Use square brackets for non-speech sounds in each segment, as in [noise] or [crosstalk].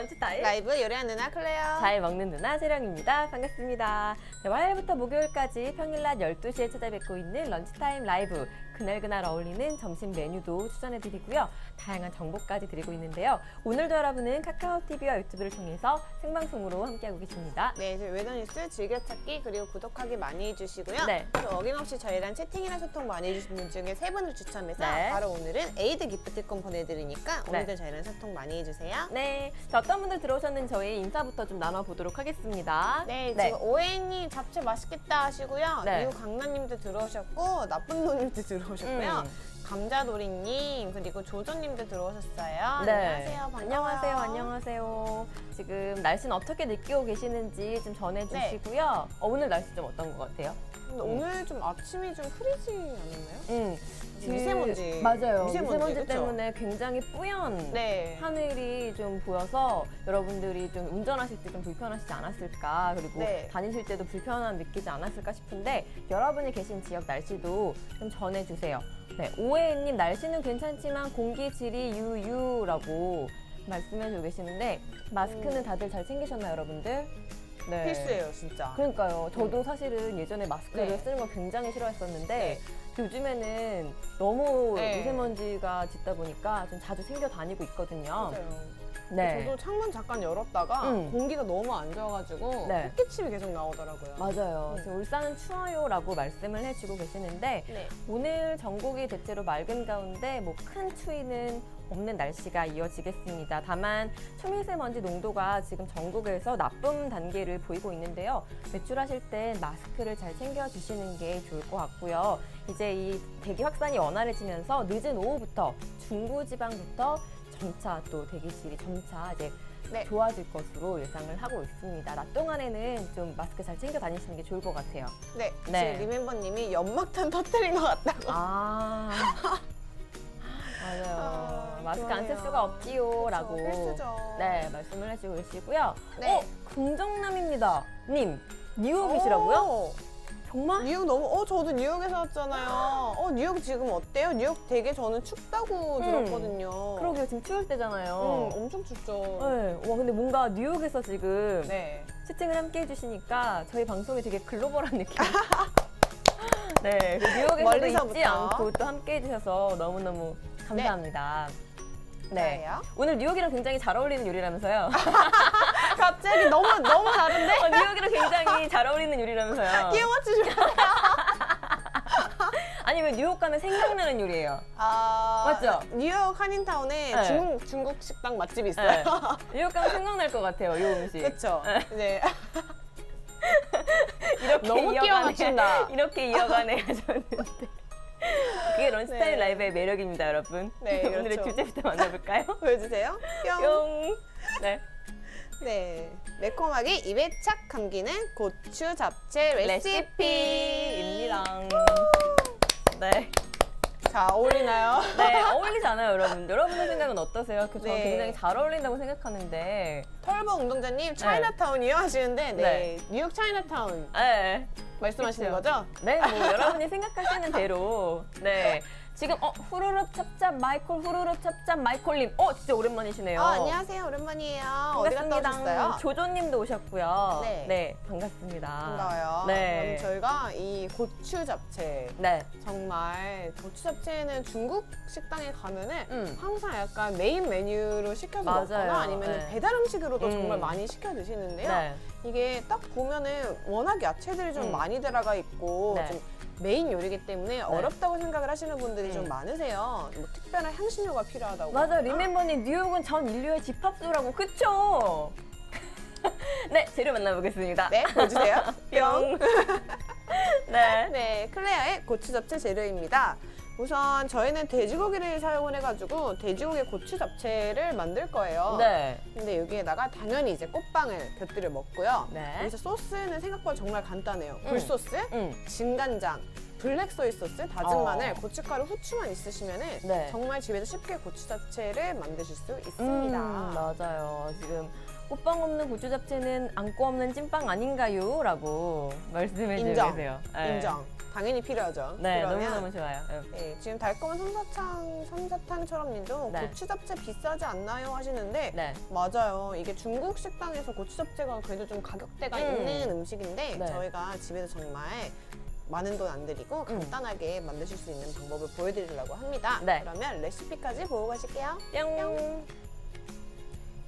런치 타임. 라이브 요리하는 누나 클레어. 잘 먹는 누나 세령입니다. 반갑습니다. 네, 화요일부터 목요일까지 평일 낮 12시에 찾아뵙고 있는 런치타임 라이브. 그날그날 어울리는 점심 메뉴도 추천해드리고요. 다양한 정보까지 드리고 있는데요. 오늘도 여러분은 카카오TV와 유튜브를 통해서 생방송으로 함께하고 계십니다. 네, 저희 외전 뉴스 즐겨찾기 그리고 구독하기 많이 해주시고요. 네. 또 어김없이 저희랑 채팅이나 소통 많이 해주신 분 중에 세 분을 추첨해서 네. 바로 오늘은 에이드 기프트콘 보내드리니까 네. 오늘도 저희랑 소통 많이 해주세요. 네, 자, 어떤 분들 들어오셨는지 저희 인사부터 좀 나눠보도록 하겠습니다. 네, 지금 오해님 잡채 맛있겠다 하시고요. 네. 이후 강남님도 들어오셨고 나쁜 노님도 들어오셨고요. 음. 감자도리님 그리고 조조님도 들어오셨어요. 네. 안녕하세요. 반가워요. 안녕하세요. 안녕하세요. 지금 날씨는 어떻게 느끼고 계시는지 좀 전해주시고요. 어, 오늘 날씨 좀 어떤 것 같아요? 근데 오늘 좀 아침이 좀 흐리지 않았나요? 음, 미세먼지. 맞아요. 미세먼지, 미세먼지, 그쵸? 때문에 굉장히 뿌연 네. 하늘이 좀 보여서 여러분들이 좀 운전하실 때 좀 불편하시지 않았을까 그리고 네. 다니실 때도 불편함 느끼지 않았을까 싶은데 여러분이 계신 지역 날씨도 좀 전해주세요. 네, 오해님 날씨는 괜찮지만 공기 질이 유유라고 말씀해주고 계시는데 마스크는 다들 잘 챙기셨나요, 여러분들? 네. 필수예요, 진짜. 그러니까요. 저도 사실은 예전에 마스크를 네. 쓰는 걸 굉장히 싫어했었는데 네. 요즘에는 너무 네. 미세먼지가 짙다 보니까 좀 자주 챙겨 다니고 있거든요. 맞아요. 네. 저도 창문 잠깐 열었다가 음. 공기가 너무 안 좋아가지고 네. 햇기침이 계속 나오더라고요. 맞아요. 음. 지금 울산은 추워요라고 말씀을 해주고 계시는데 네. 오늘 전국이 대체로 맑은 가운데 뭐 큰 추위는 없는 날씨가 이어지겠습니다. 다만 초미세먼지 농도가 지금 전국에서 나쁨 단계를 보이고 있는데요. 외출하실 땐 마스크를 잘 챙겨 주시는 게 좋을 것 같고요. 이제 이 대기 확산이 원활해지면서 늦은 오후부터 중부 지방부터 점차 또 대기질이 점차 이제 네. 좋아질 것으로 예상을 하고 있습니다. 낮 동안에는 좀 마스크 잘 챙겨 다니시는 게 좋을 것 같아요. 네. 네. 지금 리멤버님이 연막탄 터뜨린 것 같다고. 아. [laughs] 맞아요. 아, 마스크 안 쓸. 수가 없지요 라고. 그쵸, 필수죠. 네, 말씀을 해주고 계시고요. 네. 어, 긍정남입니다. 님, 뉴욕이시라고요? 오, 정말? 뉴욕 너무, 어, 저도 뉴욕에서 왔잖아요. 어, 뉴욕 지금 어때요? 뉴욕 되게 저는 춥다고 음. 들었거든요. 그러게요, 지금 추울 때잖아요. 음, 엄청 춥죠. 네, 와, 근데 뭔가 뉴욕에서 지금 네. 채팅을 함께 해주시니까 저희 방송이 되게 글로벌한 느낌. [laughs] 네, 그 뉴욕에서도 멀리서부터. 잊지 않고 또 함께 해주셔서 너무너무 감사합니다. 네. 나예요? 오늘 뉴욕이랑 굉장히 잘 어울리는 요리라면서요. [laughs] 갑자기 너무, 너무 다른데? 어, 뉴욕이랑 굉장히 잘 어울리는 요리라면서요. 끼워 맞추시면. 아니 왜 뉴욕 가면 생각나는 요리예요. 아, 맞죠? 뉴욕 한인타운에 네. 중국, 중국 식당 맛집이 있어요. 네. 뉴욕 가면 생각날 것 같아요. 이 음식. 그쵸? 네. [laughs] 이렇게 너무 끼워 이어가네. 맞춘다. 이렇게 이어가네 하셨는데. 그게 런치타임 네. 라이브의 매력입니다, 여러분. 네, [laughs] 오늘의 그렇죠. 주제부터 만나볼까요? 보여주세요. 뿅. 뿅. 네. 네. 매콤하게 입에 착 감기는 고추 잡채 레시피. 레시피입니다. 네. 자, 어울리나요? 네, 어울리잖아요, 여러분. 여러분의 생각은 어떠세요? 그, 저 네. 굉장히 잘 어울린다고 생각하는데. 털보 운동자님 차이나타운이요 하시는데 네. 네. 뉴욕 차이나타운 네. 말씀하시는 그쵸. 거죠? 네, 뭐 여러분이 생각하시는 대로. 네. 지금 어 후루룩 찹찹 마이콜 후루룩 찹찹 마이콜님. 어 진짜 오랜만이시네요. 아, 안녕하세요. 오랜만이에요. 어디 갔다 오셨어요? 조조님도 오셨고요. 네. 반갑습니다. 반가워요. 네. 그럼 저희가 이 고추 잡채 네. 정말 고추 잡채는 중국 식당에 가면은 음. 항상 약간 메인 메뉴로 시켜서 맞아요. 먹거나 아니면 네. 배달 음식으로도 음. 정말 많이 시켜 드시는데요. 네. 이게 딱 보면은 워낙 야채들이 좀 음. 많이 들어가 있고 네. 좀 메인 요리기 때문에 어렵다고 생각을 하시는 분들이 좀 음. 많으세요. 뭐 특별한 향신료가 필요하다고. 맞아요. 리멤버님 뉴욕은 전 인류의 집합소라고 그쵸? [laughs] 네, 재료 만나보겠습니다. 네, 보여주세요. [laughs] 뿅. [laughs] 네. 네, 클레어의 고추 잡채 재료입니다. 우선 저희는 돼지고기를 사용을 해가지고 돼지고기 고추 잡채를 만들 거예요. 네. 근데 여기에다가 당연히 이제 꽃빵을 곁들여 먹고요. 네. 여기서 소스는 생각보다 정말 간단해요. 음. 굴소스, 음. 진간장, 블랙 소이 소스, 다진 어. 마늘, 고춧가루, 후추만 있으시면 은 네. 정말 집에서 쉽게 고추 잡채를 만드실 수 있습니다. 음, 맞아요. 지금 꽃빵 없는 고추 잡채는 안고 없는 찐빵 아닌가요? 라고 말씀해 인정. 계세요. 네. 인정. 당연히 필요하죠. 네, 그러면 너무너무 좋아요. 응. 네, 지금 달콤한 솜사탕, 솜사탕처럼 님도 네. 고추 잡채 비싸지 않나요? 하시는데 네. 맞아요. 이게 중국 식당에서 고추 잡채가 그래도 좀 가격대가 음. 있는 음식인데 네. 저희가 집에서 정말 많은 돈 안 들이고 음. 간단하게 만드실 수 있는 방법을 보여드리려고 합니다. 네. 그러면 레시피까지 보고 가실게요. 뿅.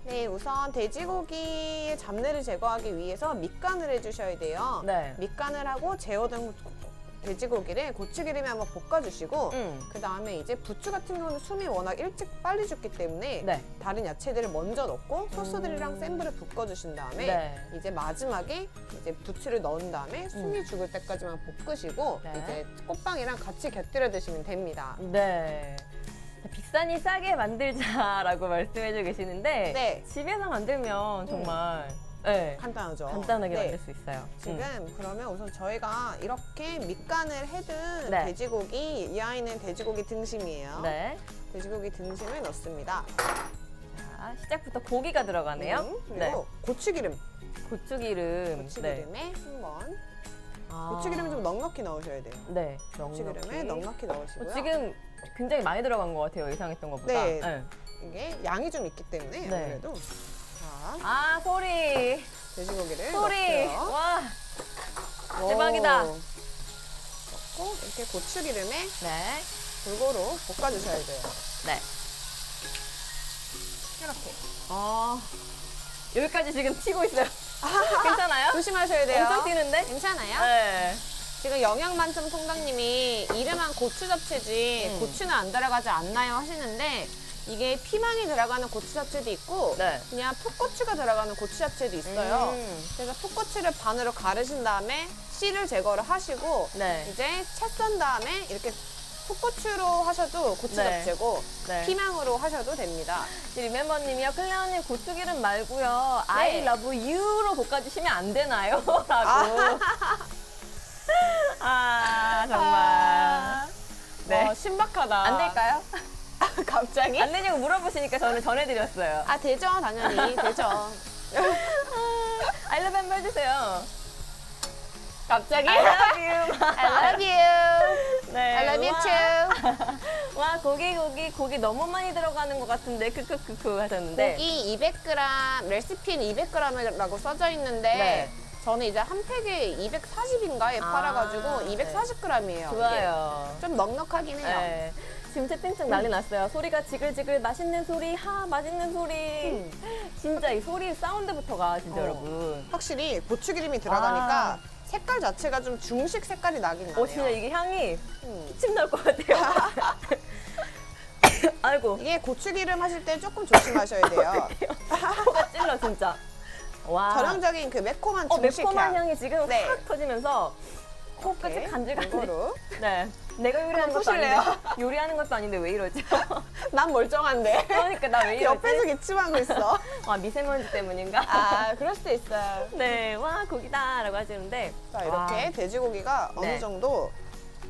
네, 우선 돼지고기의 잡내를 제거하기 위해서 밑간을 해주셔야 돼요. 네. 밑간을 하고 재워둔 돼지고기를 고추기름에 한번 볶아주시고 음. 그 다음에 이제 부추 같은 경우는 숨이 워낙 일찍 빨리 죽기 때문에 네. 다른 야채들을 먼저 넣고 소스들이랑 음. 센 불에 볶아주신 다음에 네. 이제 마지막에 이제 부추를 넣은 다음에 숨이 음. 죽을 때까지만 볶으시고 네. 이제 꽃빵이랑 같이 곁들여 드시면 됩니다. 네. 자, 비싸니 싸게 만들자라고 [laughs] 말씀해주고 계시는데 네. 집에서 만들면 정말 네, 간단하죠. 간단하게 네. 만들 수 있어요. 지금 음. 그러면 우선 저희가 이렇게 밑간을 해둔 네. 돼지고기 이 아이는 돼지고기 등심이에요. 네. 돼지고기 등심을 넣습니다. 자, 시작부터 고기가 들어가네요. 음, 그리고 네. 고추기름, 고추기름. 고추기름에 한번 아. 고추기름 좀 넉넉히 넣으셔야 돼요. 네. 고추기름에 넉넉히. 넣으시고요. 어, 지금 굉장히 많이 들어간 것 같아요. 예상했던 것보다. 네. 이게 양이 좀 있기 때문에 네. 아무래도 자 아 소리. 돼지고기를 소리. 넣고요. 와. 오. 대박이다. 넣고 이렇게 고추기름에 네. 골고루 볶아주셔야 돼요. 네. 이렇게 아. 여기까지 지금 튀고 있어요. 괜찮아요? 조심하셔야 돼요. 엄청 튀는데? 괜찮아요? 네. 지금 영양 만점 통장님이 이름한 고추 잡채지 음. 고추는 안 들어가지 않나요 하시는데 이게 피망이 들어가는 고추 잡채도 있고 네. 그냥 풋고추가 들어가는 고추 잡채도 있어요. 음. 그래서 풋고추를 반으로 가르신 다음에 씨를 제거를 하시고 네. 이제 채 썬 다음에 이렇게 풋고추로 하셔도 고추 네. 잡채고 네. 피망으로 하셔도 됩니다. 리멤버님이요. 클레어님 고추기름 말고요. I 네. love you로 볶아주시면 안 되나요? [laughs] 라고. 아, 정말. 네. 어, 신박하다. 안 될까요? [laughs] 갑자기? 안 되냐고 물어보시니까 저는 전해드렸어요. 아 되죠 당연히 되죠. [laughs] I love you 해주세요. 갑자기? I love you. I love you. [laughs] 네. I love you 와. too. 와, 고기, 고기, 고기 너무 많이 들어가는 것 같은데, 크크크크 하셨는데. 고기 200g, 레시피는 200g이라고 써져 있는데 네. 저는 이제 한 팩에 240인가에 아, 팔아가지고 네. 240g이에요. 좋아요. 좀 넉넉하긴 해요. 네. 지금 채팅창 난리 났어요. 소리가 지글지글 맛있는 소리, 하, 맛있는 소리. 진짜 이 소리 사운드부터가 진짜 어. 여러분. 확실히 고추기름이 들어가니까 색깔 자체가 좀 중식 색깔이 나긴 나네요. 어, 진짜 이게 향이 음. 기침 나올 것 같아요. [laughs] 아이고, 이게 고추기름 하실 때 조금 조심하셔야 돼요. [laughs] 코가 찔러, 진짜. 와. 전형적인 그 매콤한 어, 중식 매콤한 향. 향이 지금 네. 확 터지면서 코끝이 간질간질. 네. 내가 요리하는 것도. 푸실래요? 요리하는 것도 아닌데 왜 이러지? [laughs] 난 멀쩡한데. 그러니까 나 왜 [laughs] 이러지? 옆에서 기침하고 있어. [laughs] 아, 미세먼지 때문인가? 아, 그럴 수도 있어요. 네, 와, 고기다라고 하시는데. 자, 이렇게 와. 돼지고기가 어느 네. 정도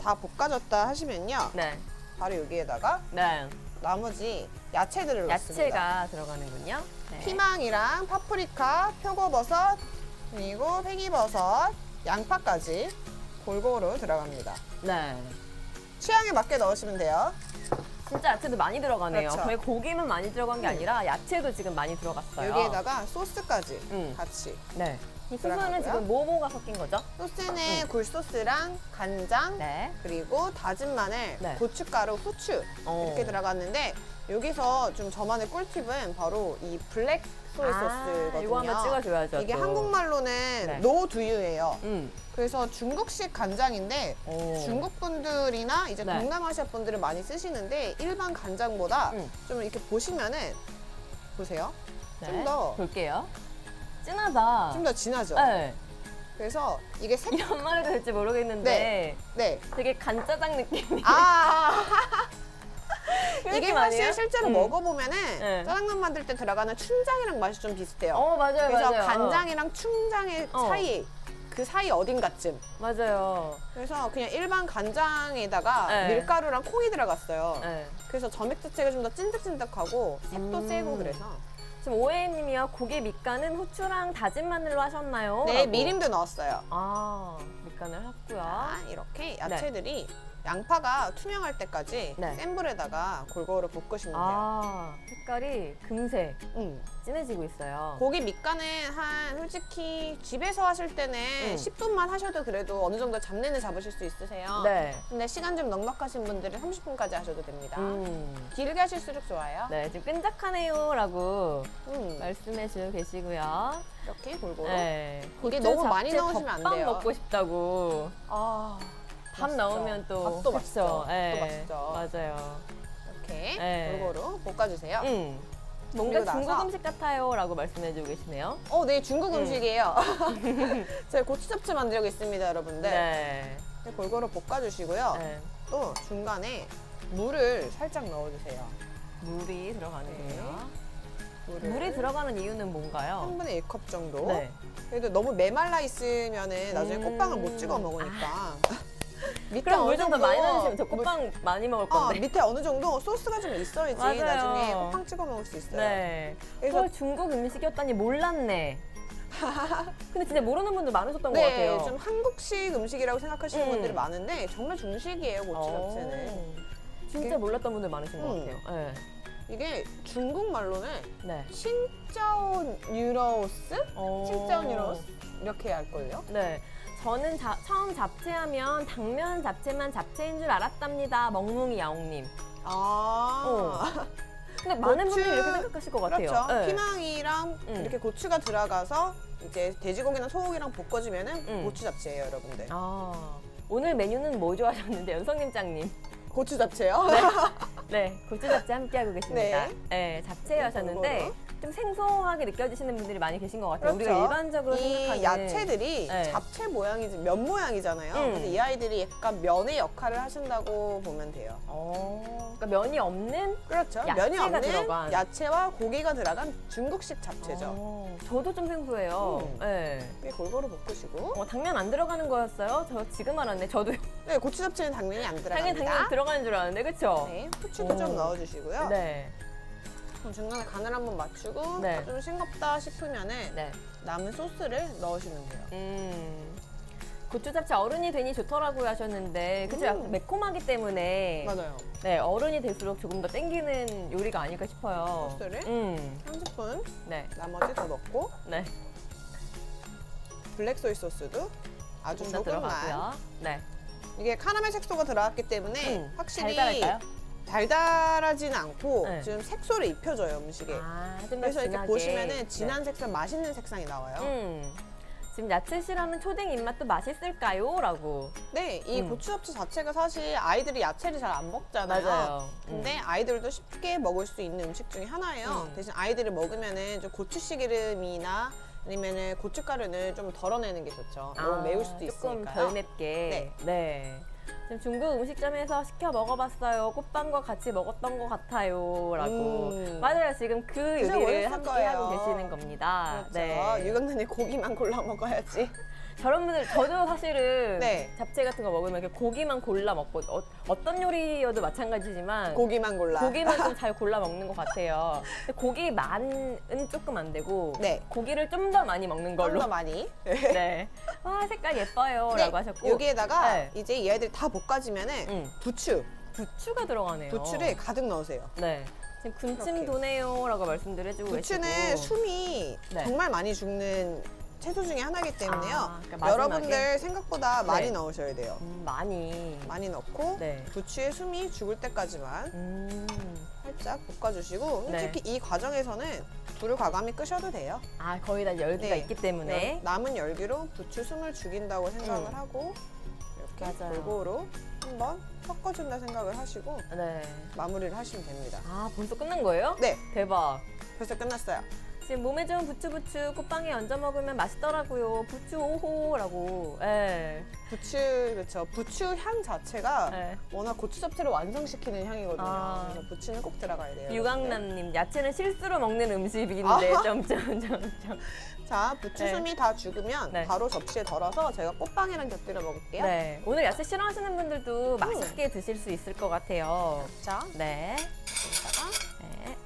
다 볶아졌다 하시면요. 네. 바로 여기에다가 네. 나머지 야채들을 넣습니다. 야채가 들어가는군요. 네. 피망이랑 파프리카, 표고버섯, 그리고 팽이버섯, 양파까지 골고루 들어갑니다. 네. 취향에 맞게 넣으시면 돼요. 진짜 야채도 많이 들어가네요. 그렇죠. 저희 고기만 많이 들어간 게 음. 아니라 야채도 지금 많이 들어갔어요. 여기에다가 소스까지 음. 같이. 네. 이 소스는 들어가고요. 지금 뭐뭐가 섞인 거죠? 소스는 굴소스랑 간장, 네. 그리고 다진 마늘, 네. 고춧가루, 후추 어. 이렇게 들어갔는데 여기서 좀 저만의 꿀팁은 바로 이 블랙 소이 소스거든요. 아, 이거 한번 찍어줘야죠. 이게 또. 한국말로는 네. 노 두유예요. 음. 그래서 중국식 간장인데 오. 중국 분들이나 이제 네. 동남아시아 분들은 많이 쓰시는데 일반 간장보다 음. 좀 이렇게 보시면은 보세요. 네. 좀 더. 볼게요. 진하다. 좀더 진하죠. 네. 그래서 이게 색 이런 말해도 될지 모르겠는데 네. 되게 간짜장 느낌이. 아, 그 [laughs] 이게 사실? 실제로 음. 먹어보면은 네. 짜장면 만들 때 들어가는 춘장이랑 맛이 좀 비슷해요. 어 맞아요 그래서 맞아요. 간장이랑 춘장의 어. 사이 그 사이 어딘가쯤. 맞아요. 그래서 그냥 일반 간장에다가 네. 밀가루랑 콩이 들어갔어요. 네. 그래서 점액 자체가 좀 더 찐득찐득하고 색도 음. 세고 그래서. 지금 오해님이요 고기 밑간은 후추랑 다진 마늘로 하셨나요? 네, 라고. 미림도 넣었어요. 아 밑간을 했고요. 자, 이렇게 야채들이 양파가 투명할 때까지 네. 센 불에다가 골고루 볶으시면 돼요. 아, 색깔이 금세 음. 진해지고 있어요. 고기 밑간은 한 솔직히 집에서 하실 때는 음. 10분만 하셔도 그래도 어느 정도 잡내는 잡으실 수 있으세요. 네. 근데 시간 좀 넉넉하신 분들은 30분까지 하셔도 됩니다. 음. 길게 하실수록 좋아요. 네, 지금 끈적하네요 라고 음, 말씀해 주고 계시고요. 이렇게 골고루. 네. 이게 너무 많이 넣으시면 안 돼요. 먹고 싶다고. 아, 밥 맛있죠. 나오면 또 밥도? 맛있죠. 네, 밥도 맛있죠. 맞아요. 이렇게 네. 골고루 볶아주세요. 음. 뭔가 그리고 중국 음식 같아요라고 말씀해 주고 계시네요. 어, 네, 중국 음. 음식이에요. [laughs] [laughs] 제가 고추 잡채 만들고 있습니다, 여러분들. 네. 네, 골고루 볶아주시고요. 네. 또 중간에 물을 살짝 넣어주세요. 물이 들어가는군요. 물을 물이 들어가는 이유는 뭔가요? 3분의 1컵 정도. 네. 그래도 너무 메말라 있으면은 나중에 음. 꽃빵을 못 찍어 먹으니까. [laughs] [laughs] 밑에 그럼 물 어느 좀더 많이 넣으시면 저 물- 꽃빵 많이 먹을 어, 건데. 밑에 어느 정도 소스가 좀 있어야지 맞아요. 나중에 꽃빵 찍어 먹을 수 있어요. 네. 그래서 그걸 중국 음식이었다니 몰랐네. [laughs] 근데 진짜 모르는 분들 많으셨던 것 네, 같아요. 좀 한국식 음식이라고 생각하시는 음. 분들이 많은데 정말 중식이에요 고추 잡채는. 어. 진짜 몰랐던 분들 많으신 것 음. 같아요. 네. 이게 중국 말로는 네. 칭짜오 뉴로스? 어. 칭짜오 뉴로스 이렇게 할걸요? 네. 저는 자- 처음 잡채하면 당면 잡채만 잡채인 줄 알았답니다. 멍뭉이 야옹님. 아, 근데 많은 고추- 분들이 이렇게 생각하실 것 같아요. 그렇죠. 네. 피망이랑 음. 이렇게 고추가 들어가서 이제 돼지고기나 소고기랑 볶아주면은 음. 고추 잡채예요, 여러분들. 아, 오늘 메뉴는 뭐 좋아하셨는데 연성님 짱님. 고추 잡채요? 네, [laughs] 고추 잡채 함께하고 계십니다. 네. 네, 잡채 하셨는데 골고루. 좀 생소하게 느껴지시는 분들이 많이 계신 것 같아요. 그렇죠. 우리가 일반적으로 이 생각하는 야채들이 네. 잡채 모양이지 면 모양이잖아요. 음. 그래서 이 아이들이 약간 면의 역할을 하신다고 보면 돼요. 어, 그러니까 면이 없는 그렇죠. 야채가 면이 없는 들어간. 야채와 고기가 들어간 중국식 잡채죠. 어, 저도 좀 생소해요. 음. 네. 이게 골고루 볶으시고. 어, 당면 안 들어가는 거였어요? 저 지금 알았네. 저도 네, 고추 잡채는 당연히 안 들어갑니다. 당연히 당면 들어가는 줄 알았는데, 그렇죠? 네, 후추도 오. 좀 넣어주시고요. 네. 그럼 중간에 간을 한번 맞추고 네. 좀 싱겁다 싶으면은 네. 남은 소스를 넣으시면 돼요. 음. 고추 잡채 어른이 되니 좋더라고요 하셨는데 그쵸? 음. 약간 매콤하기 때문에 맞아요. 네 어른이 될수록 조금 더 땡기는 요리가 아닐까 싶어요. 소스를? 음. 한 스푼 네. 나머지 더 넣고 네. 블랙 소이 소스도 아주 조금만. 들어가고요. 네. 이게 카라멜 색소가 들어갔기 때문에 음. 확실히 달달할까요? 달달하진 않고 네. 좀 색소를 입혀줘요 음식에. 아, 좀더 그래서 이렇게 진하게. 보시면은 진한 색상, 맛있는 색상이 나와요. 네. 음. 지금 야채 싫어하는 초딩 입맛도 맛있을까요? 라고. 네, 이 음. 고추 잡채 자체가 사실 아이들이 야채를 잘 안 먹잖아요. 맞아요. 근데 아이들도 쉽게 먹을 수 있는 음식 중에 하나예요. 음. 대신 아이들이 먹으면은 좀 고추씨 기름이나 아니면은 고춧가루는 좀 덜어내는 게 좋죠. 너무 매울 수도 아, 조금 있으니까요. 덜 맵게. 네. 지금 중국 음식점에서 시켜 먹어봤어요. 꽃빵과 같이 먹었던 것 같아요. 라고. 음. 맞아요. 지금 그 진짜 요리를 멋있을 함께 거예요. 하고 계시는 겁니다. 그렇죠. 네. 유경단이 고기만 골라 먹어야지. 저런 분들, 저도 사실은 네. 잡채 같은 거 먹으면 이렇게 고기만 골라 먹고, 어, 떤 요리여도 마찬가지지만 고기만 골라. 고기만 좀 [laughs] 잘 골라 먹는 것 같아요. 근데 고기만은 조금 안 되고, 네. 고기를 좀 더 많이 먹는 걸로. 좀더 많이. [laughs] 네. 와, 색깔 예뻐요. 네, 라고 하셨고. 여기에다가 네. 이제 이 아이들 다 볶아지면은 음, 부추, 부추가 들어가네요. 부추를 가득 넣으세요. 네. 지금 군침 이렇게. 도네요. 라고 말씀들 해주고 부추는 계시고. 숨이 네. 정말 많이 죽는 채소 중에 하나이기 때문에요. 아, 그러니까 마지막에? 여러분들 생각보다 많이 네. 넣으셔야 돼요. 음, 많이. 많이 넣고 네. 부추의 숨이 죽을 때까지만 음. 살짝 볶아주시고 네. 솔직히 이 과정에서는 불을 과감히 끄셔도 돼요. 아, 거의 다 열기가 네. 있기 때문에. 열- 남은 열기로 부추 숨을 죽인다고 생각을 음. 하고 이렇게 맞아요. 골고루 한번 섞어준다 생각을 하시고 네. 마무리를 하시면 됩니다. 아, 벌써 끝난 거예요? 네, 대박. 벌써 끝났어요. 지금 몸에 좋은 부추부추 꽃빵에 얹어 먹으면 맛있더라고요. 부추 오호라고. 예. 부추 그렇죠. 부추 향 자체가 예. 워낙 고추 잡채를 완성시키는 향이거든요. 아. 그래서 부추는 꼭 들어가야 돼요. 유강남님, 야채는 실수로 먹는 음식인데, 아. 점점점점. 자, 부추 네. 숨이 다 죽으면 네. 바로 접시에 덜어서 제가 꽃빵이랑 곁들여 먹을게요. 네. 오늘 야채 싫어하시는 분들도 맛있게 드실 수 있을 것 같아요. 자, 네. 여기다가 네.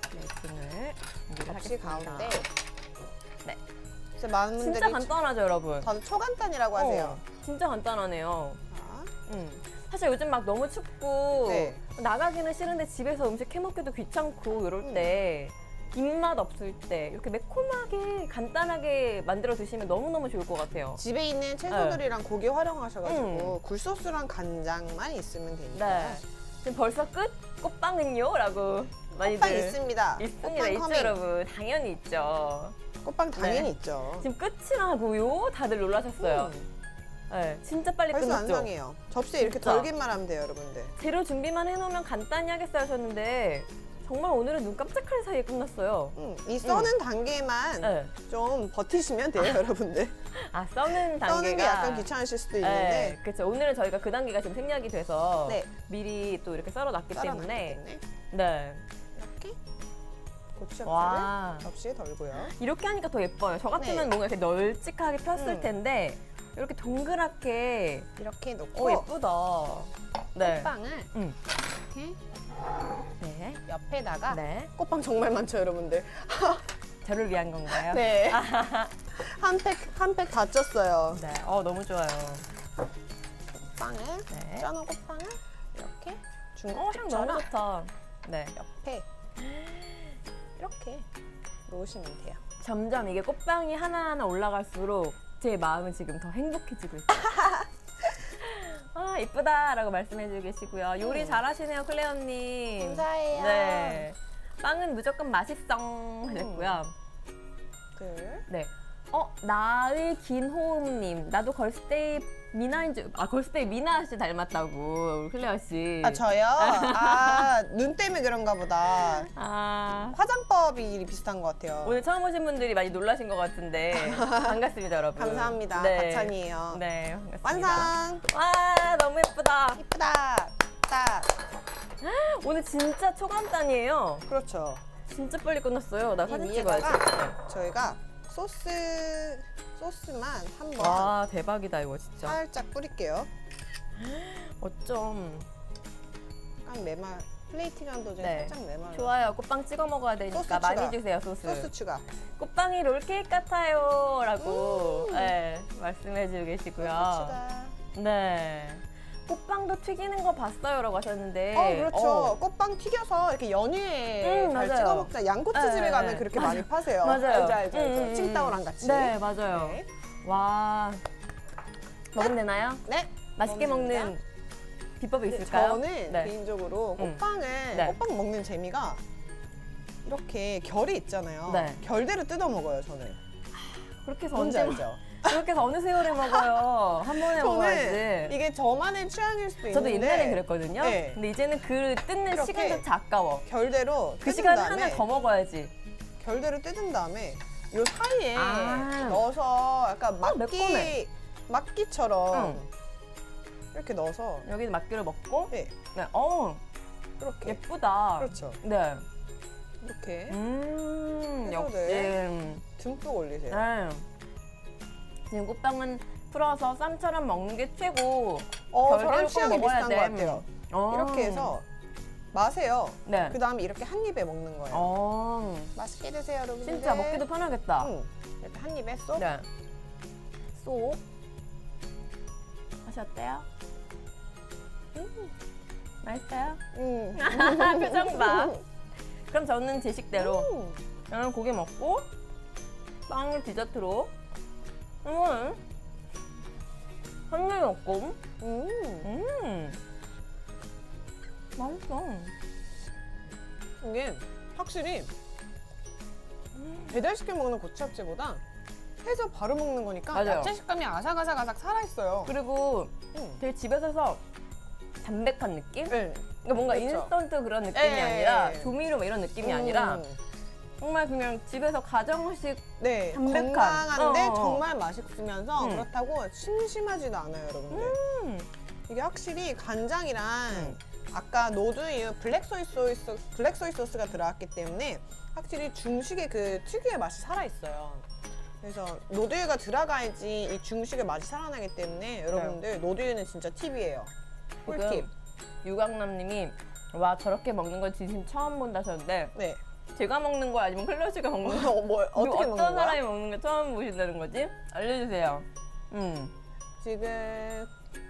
준비를 접시 하겠습니다. 가운데. 네. 그래서 많은 분들이 진짜 간단하죠, 여러분. 다들 초간단이라고 하세요. 어, 진짜 간단하네요. 자, 음. 사실 요즘 막 너무 춥고 네. 나가기는 싫은데 집에서 음식 해먹기도 귀찮고 이럴 음. 때 입맛 없을 때 이렇게 매콤하게 간단하게 만들어 드시면 너무너무 좋을 것 같아요. 집에 있는 채소들이랑 고기 활용하셔가지고 음. 굴소스랑 간장만 있으면 되니까. 네. 지금 벌써 끝? 꽃빵은요? 라고 많이들 꽃빵 있습니다. 있습니다. 꽃빵 있죠, 커밍. 여러분. 당연히 있죠. 꽃빵 당연히 네. 있죠. 지금 끝이라고요? 다들 놀라셨어요. 음, 네, 진짜 빨리 벌써 끝났죠. 완성이에요. 접시에 이렇게 진짜. 덜기만 하면 돼요, 여러분들. 재료 준비만 해놓으면 간단히 하겠어요 하셨는데 정말 오늘은 눈 깜짝할 사이에 끝났어요. 음, 이 써는 단계만 네. 좀 버티시면 돼요, 여러분들. 아 써는 단계가 써는 게 약간 귀찮으실 수도 있는데. 네, 그렇죠. 오늘은 저희가 그 단계가 지금 생략이 돼서 네. 미리 또 이렇게 썰어놨기 썰어놨기 때문에 때문에 네. 고추잡채를 와 접시에 덜고요. 이렇게 하니까 더 예뻐요. 저 같으면 네. 뭔가 이렇게 널찍하게 폈을 음. 텐데 이렇게 동그랗게 이렇게 놓고 오 예쁘다. 네. 꽃빵을 음. 이렇게 네. 옆에다가 네. 꽃빵 정말 많죠, 여러분들. [laughs] 저를 위한 건가요? 네. [laughs] 한팩 한 팩 다 쪘어요. 네. 어 너무 좋아요. 빵을 네. 쪄놓은 꽃빵을 이렇게 어, 향 너무 좋다. 네. 옆에 [laughs] 이렇게 놓으시면 돼요. 점점 이게 꽃빵이 하나하나 올라갈수록 제 마음은 지금 더 행복해지고 있어요. [laughs] 아, 이쁘다라고 말씀해주고 계시고요. 요리 음. 잘하시네요, 클레어님. 감사해요. 네. 빵은 무조건 맛있어 하셨고요. 둘. 네. 어, 나의 긴 호흡님. 나도 걸스데이 미나인 줄, 아, 걸스데이 미나 씨 닮았다고, 클레어 씨. 아 저요? 아 눈 때문에 그런가 보다. 아, 화장법이 비슷한 것 같아요. 오늘 처음 오신 분들이 많이 놀라신 것 같은데. [laughs] 반갑습니다, 여러분. 감사합니다. 네. 박찬이에요. 네, 반갑습니다. 완성. 와, 너무 예쁘다. 이쁘다. 딱. 오늘 진짜 초간단이에요. 그렇죠. 진짜 빨리 끝났어요. 나이 사진 찍어야지. 저희가 소스 소스만 한번 와, 대박이다, 이거 진짜. 살짝 뿌릴게요. 어쩜. 약간 메말 플레이팅한 도중에 네. 살짝 메말. 좋아요. 꽃빵 찍어 먹어야 되니까 소스 많이 추가. 주세요, 소스. 소스 추가. 꽃빵이 롤케이크 같아요. 라고 음. 네, 말씀해주고 계시고요. 소스 추가. 네. 꽃빵도 튀기는 거 봤어요. 라고 하셨는데. 어 그렇죠. 어, 꽃빵 튀겨서 이렇게 연유에 음, 잘 맞아요. 찍어 먹자. 양꼬치집에 네, 가면 네. 그렇게. 많이 [laughs] 파세요. 맞아요. 알죠, 알죠, 알죠. 음, 음, 칭따오랑 같이. 네, 맞아요. 네. 와. 먹으면 되나요? 네. 맛있게 먹는 비법이 있을까요? 저는 네. 개인적으로 음. 꽃빵을 네. 꽃빵 먹는 재미가 이렇게 결이 있잖아요. 네. 결대로 뜯어 먹어요, 저는. 그렇게 해서 뭔지 언제 알죠? 그렇게 해서 어느 세월에 먹어요? 한 번에 저는 먹어야지. 이게 저만의 취향일 수도 저도 있는데 옛날엔 그랬거든요. 네. 근데 이제는 그 뜯는 이렇게 시간조차 아까워. 결대로 그 뜯은 시간에 다음에 하나 더 먹어야지. 결대로 뜯은 다음에 요 사이에 아. 넣어서 약간 막기 매콤해. 막기처럼 응. 이렇게 넣어서 여기 막기를 먹고. 네, 네. 어, 이렇게 예쁘다. 그렇죠. 네. 이렇게 음, 해서 역시. 네. 듬뿍 올리세요. 네. 지금 꽃빵은 풀어서 쌈처럼 먹는 게 최고. 어, 저랑 꼭 취향이 먹어야 비슷한 돼. 것 같아요. 어. 이렇게 해서 마세요. 네. 그 다음에 이렇게 한 입에 먹는 거예요. 어. 맛있게 드세요, 여러분들. 진짜 먹기도 편하겠다. 응. 이렇게 한 입에 쏙. 네. 쏙. 맛이 어때요? 음. 맛있어요? 음. [laughs] 표정 봐. [laughs] 그럼 저는 제 식대로 음. 저는 고기 먹고 빵을 디저트로 음. 한입 먹고 음. 음. 맛있어. 이게 확실히 배달시켜 먹는 고추잡채보다 해서 바로 먹는 거니까 맞아요. 야채 식감이 아삭아삭아삭 살아있어요. 그리고 음. 되게 집에서 해서 담백한 느낌? 네. 그러니까 뭔가 그렇죠. 인스턴트 그런 느낌이 예, 예, 아니라 예. 조미료 뭐 이런 느낌이 음. 아니라 정말 그냥 집에서 가정식 네, 담백한. 건강한데 어, 어. 정말 맛있으면서 음. 그렇다고 심심하지도 않아요, 여러분들. 음. 이게 확실히 간장이랑 음. 아까 노두유 블랙 소이 소스 블랙 소이 소스가 들어갔기 때문에 확실히 중식의 그 특유의 맛이 살아 있어요. 그래서 노두유가 들어가야지 이 중식의 맛이 살아나기 때문에 여러분들 노두유는 진짜 팁이에요. 꿀팁. 지금 유강남님이 와 저렇게 먹는 건 진심 처음 본다 하셨는데 네. 제가 먹는 거 아니면 클러 씨가 먹는 거 어, 뭐 어떻게 어떤 먹는 거야? 사람이 먹는 거 처음 보신다는 거지? 알려주세요. 음. 지금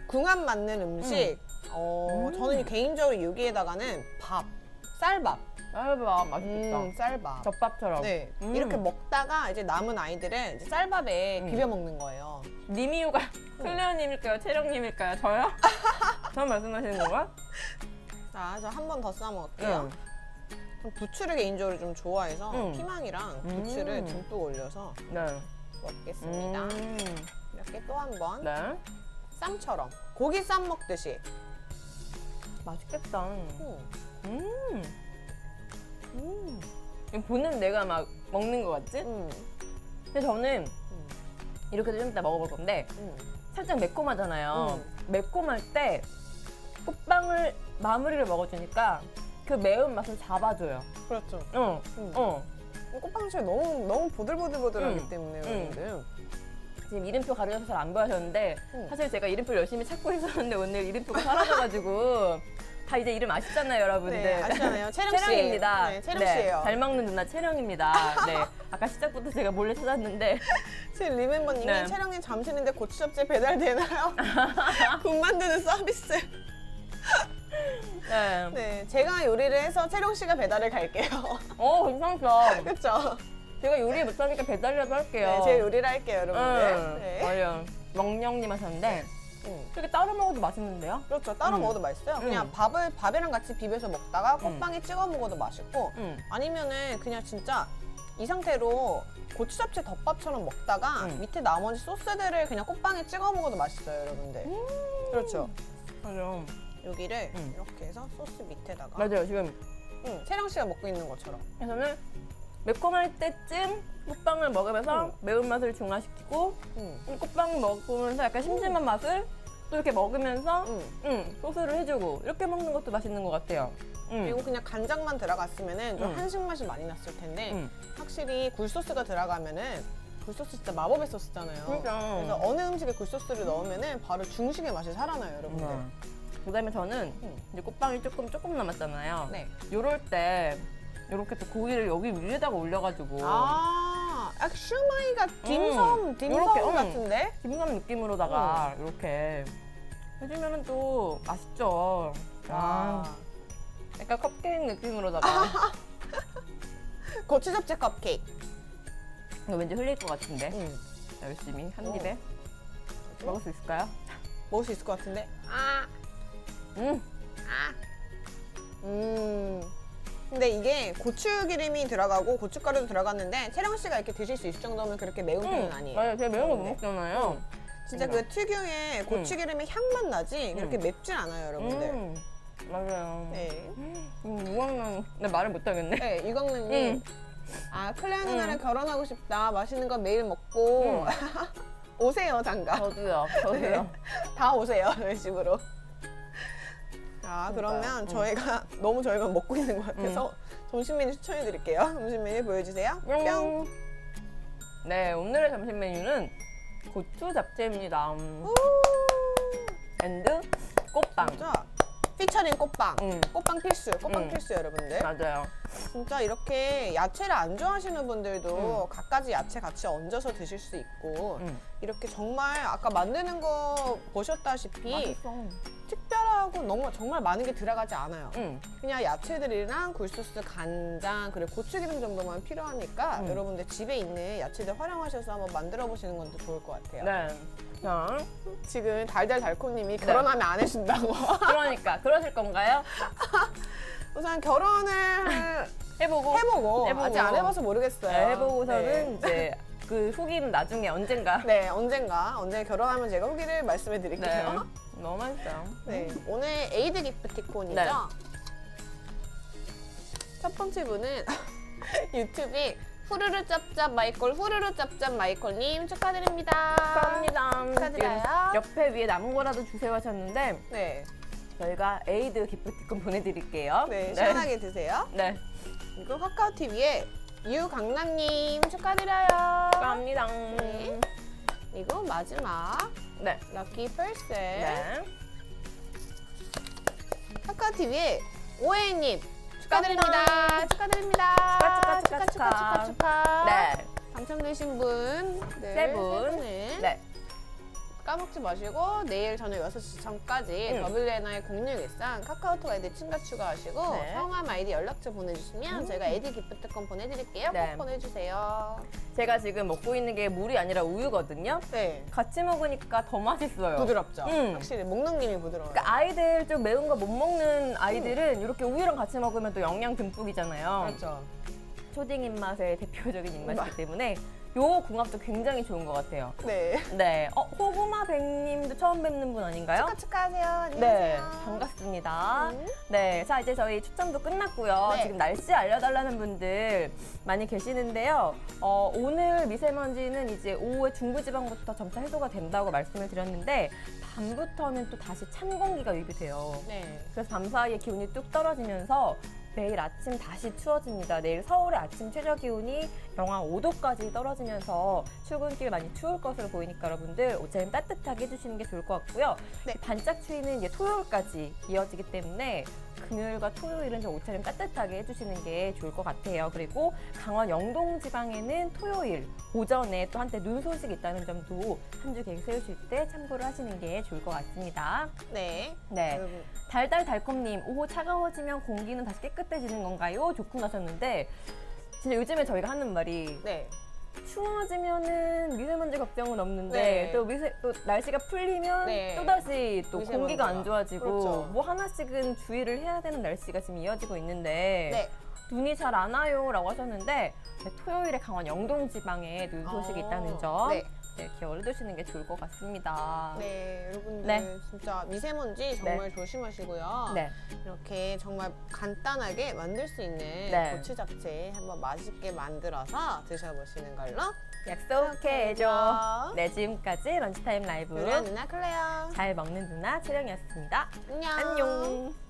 궁합 맞는 음식. 어, 음. 저는 개인적으로 여기에다가는 밥, 쌀밥. 쌀밥 맛있겠다. 음, 쌀밥. 덮밥처럼. 네, 음. 이렇게 먹다가 이제 남은 아이들은 이제 쌀밥에 음. 비벼 먹는 거예요. 님이유가 클레어님일까요? 채령님일까요? 저요? [laughs] 저 말씀하시는 건가? 자, 저 한 번 더 싸 먹을게요. 응. 전 부추를 개인적으로 좀 좋아해서 음. 피망이랑 음. 부추를 듬뿍 올려서 네. 먹겠습니다. 음. 이렇게 또 한 번 네. 쌈처럼 고기 쌈 먹듯이. 맛있겠다. 음. 음. 음. 이거 보는 내가 막 먹는 것 같지? 음. 근데 저는 음. 이렇게 좀 이따 먹어볼 건데 음. 살짝 매콤하잖아요. 음. 매콤할 때 꽃빵을 마무리를 먹어주니까 그 매운 맛을 잡아줘요. 그렇죠. 어, 음. 어. 꽃빵철 너무 너무 보들보들보들하기 음. 때문에 음. 여러분들. 지금 이름표 가려서 잘 안 보이셨는데 음. 사실 제가 이름표를 열심히 찾고 있었는데 오늘 이름표가 사라져가지고 다 이제 이름 아시잖아요, 여러분들. 네, 아시잖아요. 채령 씨. 채령입니다. 네, 채령 씨예요. 잘 먹는 누나 채령입니다. 네. [laughs] 아까 시작부터 제가 몰래 찾았는데 지금 리멤버님이 네. 채령님 잠시는데 고추 잡채 배달되나요? [laughs] [laughs] 국 만드는 서비스. 네. 네, 제가 요리를 해서 채령 씨가 배달을 갈게요. [laughs] 어, 괜찮다. [laughs] 그렇죠? 제가 요리 못하니까 배달이라도 할게요. 네, 제 요리를 할게요, 여러분들. 응. 네. 맞아요. 멍령님 하셨는데 음. 이렇게 따로 먹어도 맛있는데요? 그렇죠. 따로 음. 먹어도 맛있어요. 그냥 음. 밥을 밥이랑 같이 비벼서 먹다가 꽃빵에 찍어 먹어도 맛있고 응. 아니면은 그냥 진짜 이 상태로 고추 잡채 덮밥처럼 먹다가 음. 밑에 나머지 소스들을 그냥 꽃빵에 찍어 먹어도 맛있어요, 여러분들. 그렇죠. 맞아요. 여기를 음. 이렇게 해서 소스 밑에다가 맞아요. 지금 응, 채령 씨가 먹고 있는 것처럼. 그래서는 매콤할 때쯤 꽃빵을 먹으면서 음. 매운맛을 중화시키고 응. 이 꽃빵 먹으면서 약간 심심한 맛을 또 이렇게 먹으면서 응. 음, 소스를 해주고 이렇게 먹는 것도 맛있는 것 같아요. 음. 그리고 그냥 간장만 들어갔으면은 좀 음. 한식 맛이 많이 났을 텐데 음. 확실히 굴소스가 들어가면은 굴소스 진짜 마법의 소스잖아요. 그러니까. 그래서 어느 음식에 굴소스를 넣으면은 바로 중식의 맛이 살아나요, 여러분들. 음. 그다음에 저는 음. 이제 꽃빵이 조금 조금 남았잖아요. 네. 요럴 때 이렇게 또 고기를 여기 위에다가 올려가지고 아, 약간 슈마이가 딤섬, 음, 딤섬 요렇게, 음. 같은데? 김감 느낌으로다가 이렇게 해주면은 또 맛있죠. 아, 약간 컵케이크 느낌으로다가 [laughs] 고추 잡채 컵케이크. 이거 왠지 흘릴 것 같은데 음. 열심히 한 어. 입에 먹을 수 있을까요? 먹을 수 있을 것 같은데? 아, 음, 음. 근데 이게 고추 기름이 들어가고 고춧가루도 들어갔는데 채령 씨가 이렇게 드실 수 있을 정도면 그렇게 매운 편은 아니에요. 맞아요. 제가 매운 거 못 네. 먹잖아요. 진짜 그 특유의 고추 기름의 향만 나지 그렇게 음. 맵진 않아요, 여러분들. 음, 맞아요. 네. 음, 무궁한 나 말을 못 하겠네. 네, 유광는님. 음. 아, 클레어 누나랑 음. 결혼하고 싶다. 맛있는 거 매일 먹고. [laughs] 오세요, 장가. 저도요. 저도요. 다 오세요, 저희 집으로. 자, 그러니까요. 그러면 음. 저희가 [laughs] 너무 저희만 먹고 있는 것 같아서 점심 메뉴 추천해 드릴게요. 점심 메뉴 보여주세요. 뿅. 뿅. 네, 오늘의 점심 메뉴는 고추 잡채입니다. 음. 앤드 꽃빵. 진짜 피처링 꽃빵. 음, 꽃빵 필수, 꽃빵 음. 필수 여러분들. 맞아요. 진짜 이렇게 야채를 안 좋아하시는 분들도 음. 갖가지 야채 같이 얹어서 드실 수 있고 음. 이렇게 정말 아까 만드는 거 보셨다시피 맛있어. 특별하고 너무 정말 많은 게 들어가지 않아요. 음. 그냥 야채들이랑 굴소스, 간장, 그리고 고추기름 정도만 필요하니까 음. 여러분들 집에 있는 야채들 활용하셔서 한번 만들어 보시는 것도 좋을 것 같아요. 네. 자, 지금 달달달코님이 결혼하면 안 해준다고. 그러니까 그러실 건가요? [laughs] 우선 결혼을 [laughs] 해보고. 해보고, 해보고. 아직 안 해봐서 모르겠어요. 네, 해보고서는 네. 이제 그 후기는 나중에 언젠가. [laughs] 네, 언젠가 언제 결혼하면 제가 후기를 말씀해 네. 드릴게요. 너무 맛있어요. 네. 오늘 에이드 기프티콘이죠. 네. 첫 번째 분은 유튜브에 후루루 짭짭 마이콜 후루루 짭짭 마이콜님 축하드립니다. 감사합니다. 축하드려요. 옆에 위에 남은 거라도 주세요 하셨는데 네, 저희가 에이드 기프티콘 보내드릴게요. 네, 시원하게 드세요. 네. 그리고 카카오 TV에 유강남님 축하드려요. 감사합니다. 네. 그리고 마지막 네. 럭키 퍼슨 네. 카카오 TV에 오해님 축하드립니다. 축하드립니다. 축하, 축하, 축하, 축하, 축하, 축하. 네. 당첨되신 분들 세 분. 분을 네. 까먹지 마시고 내일 저녁 6시 전까지 응. WNI 061상 카카오톡 아이디 친구 추가하시고 네. 성함 아이디 연락처 보내주시면 저희가 에디 기프트권 보내드릴게요. 네. 꼭 보내주세요. 제가 지금 먹고 있는 게 물이 아니라 우유거든요. 네. 같이 먹으니까 더 맛있어요. 부드럽죠? 음. 확실히 먹는 김이 부드러워요. 그러니까 아이들 좀 매운 거 못 먹는 아이들은 이렇게 우유랑 같이 먹으면 또 영양 듬뿍이잖아요. 그렇죠. 초딩 입맛의 대표적인 입맛이기 때문에 요 궁합도 굉장히 좋은 것 같아요. 네. 네. 어, 호구마 백님도 처음 뵙는 분 아닌가요? 축하 축하하세요. 안녕하세요. 네, 반갑습니다. 음. 네, 자 이제 저희 추첨도 끝났고요. 네. 지금 날씨 알려달라는 분들 많이 계시는데요. 어, 오늘 미세먼지는 이제 오후에 중부지방부터 점차 해소가 된다고 말씀을 드렸는데 밤부터는 또 다시 찬 공기가 유입이 돼요. 네. 그래서 밤 사이에 기온이 뚝 떨어지면서 내일 아침 다시 추워집니다. 내일 서울의 아침 최저 기온이 영하 5도까지 떨어지면서 출근길 많이 추울 것으로 보이니까 여러분들 옷차림 따뜻하게 해주시는 게 좋을 것 같고요. 네. 반짝 추위는 이제 토요일까지 이어지기 때문에 금요일과 토요일은 좀 옷차림 따뜻하게 해주시는 게 좋을 것 같아요. 그리고 강원 영동 지방에는 토요일 오전에 또 한때 눈 소식이 있다는 점도 한 주 계획 세우실 때 참고를 하시는 게 좋을 것 같습니다. 네. 네. 달달달콤님, 오후 차가워지면 공기는 다시 깨끗해지는 건가요? 좋군 하셨는데, 진짜 요즘에 저희가 하는 말이 네. 추워지면은 미세먼지 걱정은 없는데 네. 또 미세 또 날씨가 풀리면 네. 또 다시 또 미세먼지가. 공기가 안 좋아지고 그렇죠. 뭐 하나씩은 주의를 해야 되는 날씨가 지금 이어지고 있는데 네. 눈이 잘 안 와요라고 하셨는데 네, 토요일에 강원 영동 지방에 눈 소식이 어, 있다는 점 네. 네, 기억을 해두시는 게 좋을 것 같습니다. 네, 여러분들 네. 진짜 미세먼지 정말 조심하시고요. 네. 이렇게 정말 간단하게 만들 수 있는 네. 고추 잡채 한번 맛있게 만들어서 드셔보시는 걸로 약속해줘. 네, 지금까지 런치타임 라이브 누나 클레어 잘 먹는 누나 채령이었습니다. 안녕. 안녕.